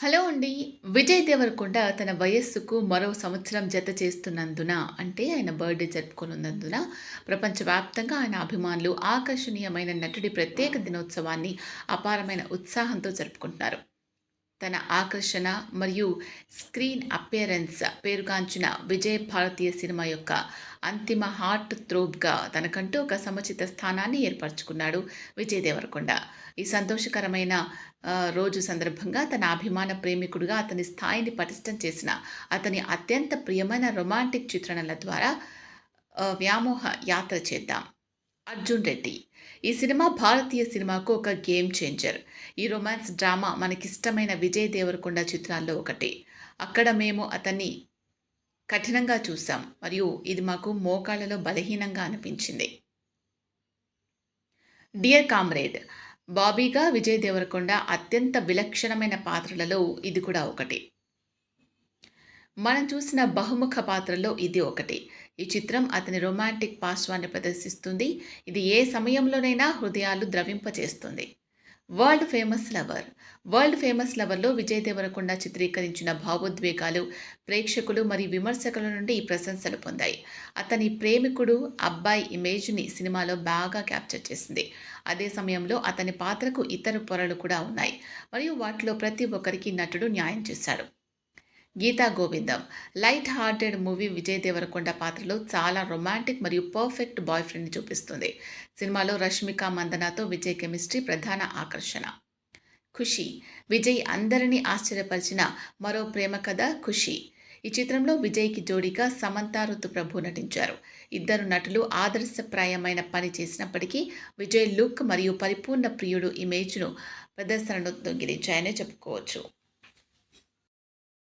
Hello అండి. విజయ్ దేవరకొండ తన వయస్సుకు మరో సంవత్సరం జత చేస్తున్నందున అంటే ఆయన బర్త్‌డే జరుపుకోనున్నందున ప్రపంచవ్యాప్తంగా ఆయన అభిమానులు ఆకర్షణీయమైన నటుడి ప్రత్యేక దినోత్సవాన్ని అపారమైన ఉత్సాహంతో జరుపుకుంటున్నారు. తన ఆకర్షణ మరియు స్క్రీన్ అపియరెన్స్ పేరుగాంచిన విజయ్ భారతీయ సినిమా యొక్క అంతిమ హార్ట్ త్రోబ్గా తనకంటూ ఒక సముచిత స్థానాన్ని ఏర్పరచుకున్నాడు విజయ్ దేవరకొండ. ఈ సంతోషకరమైన రోజు సందర్భంగా తన అభిమాన ప్రేమికుడుగా అతని స్థాయిని పటిష్టం చేసిన అతని అత్యంత ప్రియమైన రొమాంటిక్ చిత్రణల ద్వారా వ్యామోహ యాత్ర చేద్దాం. 'అర్జున్ రెడ్డి' ఈ సినిమా భారతీయ సినిమాకు ఒక గేమ్ చేంజర్. ఈ రొమాన్స్ డ్రామా మనకిష్టమైన విజయ్ దేవరకొండ చిత్రాల్లో ఒకటి. అక్కడ మేము అతన్ని కఠినంగా చూసాం మరియు ఇది మాకు మోకాళ్ళలో బలహీనంగా అనిపించింది. 'డియర్ కామ్రేడ్' బాబీగా విజయ్ దేవరకొండ అత్యంత విలక్షణమైన పాత్రలలో ఇది కూడా ఒకటి. మనం చూసిన బహుముఖ పాత్రలో ఇది ఒకటి. ఈ చిత్రం అతని రొమాంటిక్ పాశ్వాన్ని ప్రదర్శిస్తుంది. ఇది ఏ సమయంలోనైనా హృదయాలు ద్రవింపచేస్తుంది. 'World famous lover' 'world famous లవర్'లో Vijay Deverakonda చిత్రీకరించిన భావోద్వేగాలు ప్రేక్షకులు మరియు విమర్శకుల నుండి ప్రశంసలు పొందాయి. అతని ప్రేమికుడు, అబ్బాయి ఇమేజ్‌ని సినిమాలో బాగా క్యాప్చర్ చేసింది. అదే సమయంలో అతని పాత్రకు ఇతర పొరలు కూడా ఉన్నాయి మరియు వాటిలో ప్రతి ఒక్కరికి నటుడు న్యాయం చేశాడు. 'Geetha Govindam' light hearted movie Vijay Deverakonda పాత్రలో చాలా రొమాంటిక్ మరియు పర్ఫెక్ట్ బాయ్ ఫ్రెండ్ని చూపిస్తుంది. సినిమాలో రష్మిక మందనాతో విజయ్ కెమిస్ట్రీ ప్రధాన ఆకర్షణ. 'ఖుషి' విజయ్ అందరినీ ఆశ్చర్యపరిచిన మరో ప్రేమ కథ 'ఖుషి'. ఈ చిత్రంలో విజయ్‌కి జోడీగా సమంత ప్రభు నటించారు. ఇద్దరు నటులు ఆదర్శప్రాయమైన పని చేసినప్పటికీ విజయ్ లుక్ మరియు పరిపూర్ణ ప్రియుడు ఇమేజ్‌ను ప్రదర్శనను దొంగిలించాయనే చెప్పుకోవచ్చు.